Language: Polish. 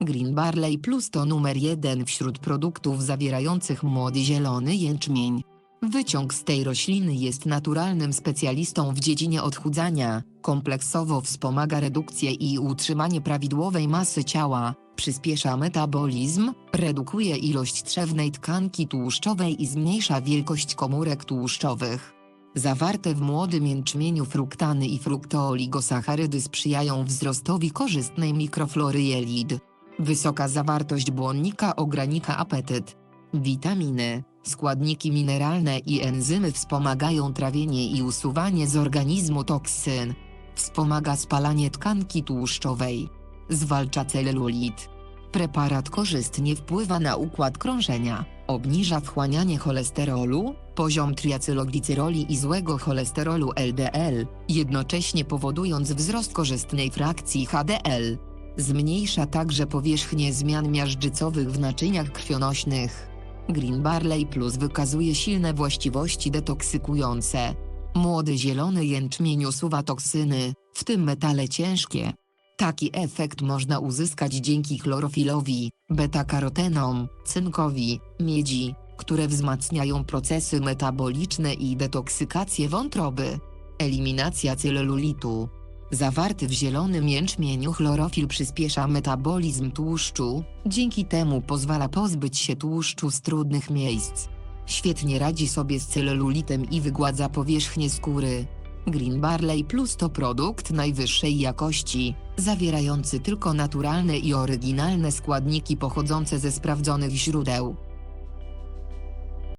Green Barley Plus to numer jeden wśród produktów zawierających młody zielony jęczmień. Wyciąg z tej rośliny jest naturalnym specjalistą w dziedzinie odchudzania, kompleksowo wspomaga redukcję i utrzymanie prawidłowej masy ciała, przyspiesza metabolizm, redukuje ilość trzewnej tkanki tłuszczowej i zmniejsza wielkość komórek tłuszczowych. Zawarte w młodym jęczmieniu fruktany i fruktooligosacharydy sprzyjają wzrostowi korzystnej mikroflory jelit. Wysoka zawartość błonnika ogranika apetyt. Witaminy, składniki mineralne i enzymy wspomagają trawienie i usuwanie z organizmu toksyn. Wspomaga spalanie tkanki tłuszczowej. Zwalcza celulit. Preparat korzystnie wpływa na układ krążenia, obniża wchłanianie cholesterolu, poziom triacylogliceroli i złego cholesterolu LDL, jednocześnie powodując wzrost korzystnej frakcji HDL. Zmniejsza także powierzchnię zmian miażdżycowych w naczyniach krwionośnych. Green Barley Plus wykazuje silne właściwości detoksykujące. Młody zielony jęczmień usuwa toksyny, w tym metale ciężkie. Taki efekt można uzyskać dzięki chlorofilowi, beta-karotenom, cynkowi, miedzi, które wzmacniają procesy metaboliczne i detoksykację wątroby. Eliminacja celulitu. Zawarty w zielonym jęczmieniu chlorofil przyspiesza metabolizm tłuszczu, dzięki temu pozwala pozbyć się tłuszczu z trudnych miejsc. Świetnie radzi sobie z celulitem i wygładza powierzchnię skóry. Green Barley Plus to produkt najwyższej jakości, zawierający tylko naturalne i oryginalne składniki pochodzące ze sprawdzonych źródeł.